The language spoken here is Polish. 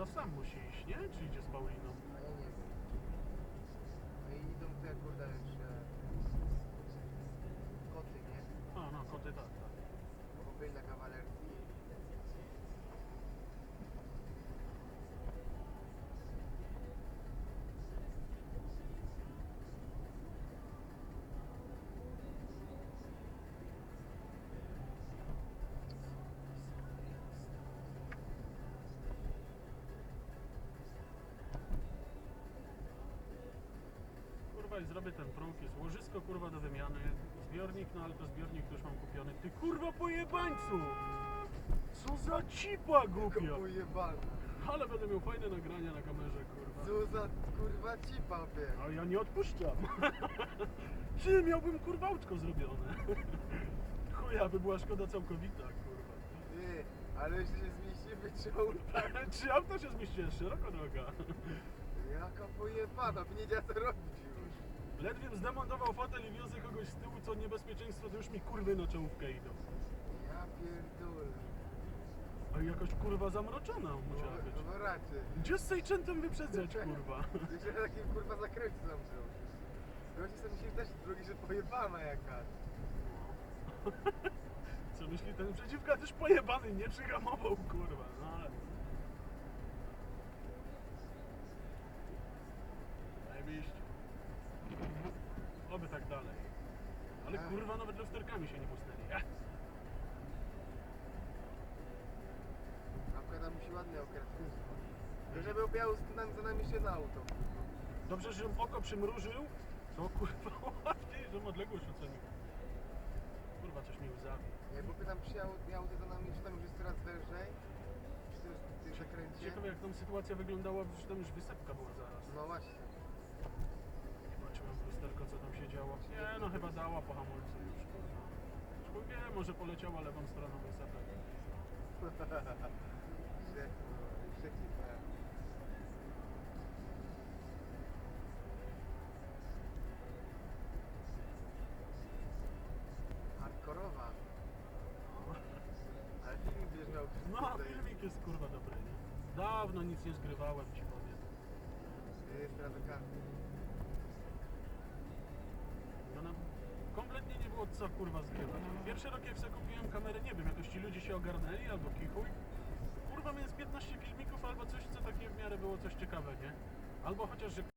Buda sam musi iść, nie? Czy idzie z Pauliną? I zrobię ten prąd, jest łożysko kurwa do wymiany, zbiornik, no ale to zbiornik to już mam kupiony. Ty kurwa pojebańcu! Co za cipa głupia! Tylko pojebane. Ale będę miał fajne nagrania na kamerze, kurwa. Co za kurwa ci papie. A ja nie odpuszczam. Czy miałbym kurwa autko zrobione? Chuja, by była szkoda całkowita, kurwa. Ty, ale jeszcze się zmieścimy czoł. Czy auto się zmieści? Szeroko droga. Jaka pojebana, nie wiedziała co robić już. Ledwie zdemontował fotel i wiozę kogoś z tyłu, co niebezpieczeństwo, to już mi kurwy na czołówkę idą. Ja pierdolę. A jakaś kurwa zamroczona musiała być. No, no raczej. Gdzie z sejczentem wyprzedzać, kurwa? Jeszcze na takim kurwa zakręcie tam wziął. Gości sobie myśleli też drugi, że pojebana jakaś. Co myśli ten przeciwka też pojebany, nie przyhamował, kurwa. No ale... dalej. Ale Ech. kurwa nawet lusterkami się nie musnęli. Ech. Na przykład tam musi ładny okres. To żeby obiało za za nami jeszcze jedno auto. Dobrze, że oko przymrużył, to kurwa łatwiej, że odległość ocenił. Kurwa, coś mi łzawi. Nie, bo pytam, czy auto, za nami, czy tam już jest coraz wężej? Czy to już w tym zakręcie? Ciekawe jak tam sytuacja wyglądała, że tam już wysepka była zaraz. No właśnie. Zobaczyłem w lusterko, co tam się działo. Nie, no chyba dała po hamulcu już, kurwa. Chuj wie, może poleciała lewą stroną przeciwne. Hardkorowa. Ale filmik będziesz miał No, filmik jest kurwa dobry, nie? Dawno nic nie zgrywałem, ci powiem. Jest teraz do karty. No, no, kompletnie nie było co kurwa zgrywać. Pierwszy rok jak sobie kupiłem kamerę, nie wiem, jakoś ci ludzie się ogarnęli albo kichuj. Kurwa, z 15 filmików albo coś, co takie w miarę było coś ciekawe, nie? Albo chociaż, że